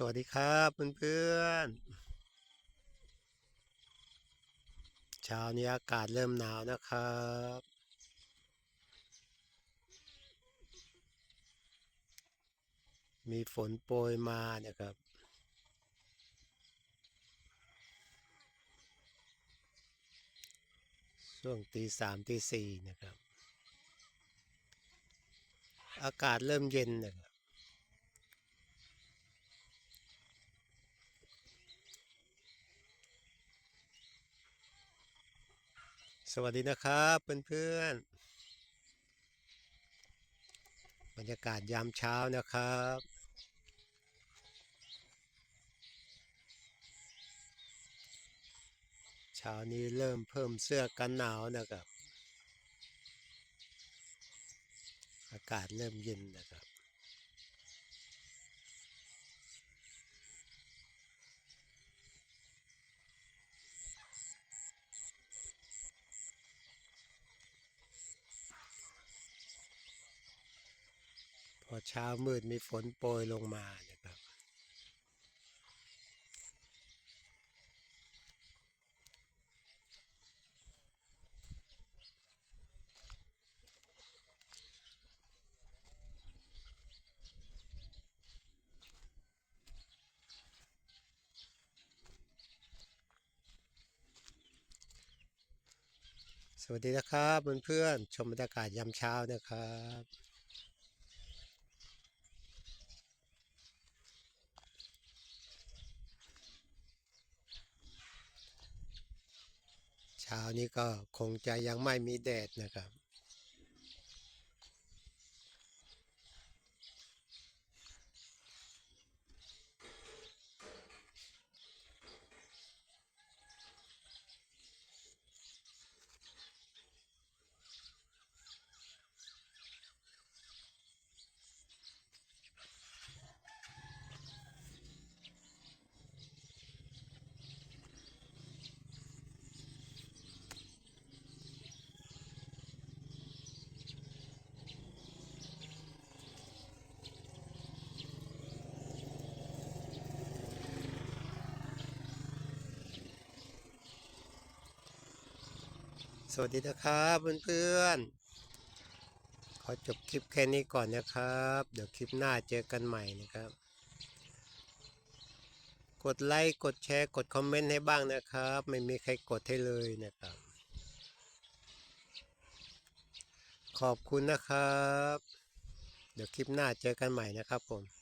สวัสดีครับเพื่อนๆเช้านี้อากาศเริ่มหนาวนะครับ มีฝนโปรยมานะครับ ช่วงตีสามตีสี่นะครับ อากาศเริ่มเย็นนะครับ สวัสดีนะครับเพื่อนๆบรรยากาศยามเช้านะครับ เช้านี้เริ่มเพิ่มเสื้อกันหนาวนะครับ อากาศเริ่มเย็นนะครับ อเช้ามืดมีฝนโปรยลงมานะครับ สวัสดีนะครับเพื่อนๆชมบรรยากาศยามเช้านะครับ เช้านี้ก็คงจะยังไม่มีแดดนะครับ สวัสดีนะครับเพื่อนๆ ขอจบคลิปแค่นี้ก่อนนะครับ เดี๋ยวคลิปหน้าเจอกันใหม่นะครับ กดไลค์ กดแชร์ กดคอมเมนต์ให้บ้างนะครับ ไม่มีใครกดให้เลยนะครับ ขอบคุณนะครับ เดี๋ยวคลิปหน้าเจอกันใหม่นะครับผม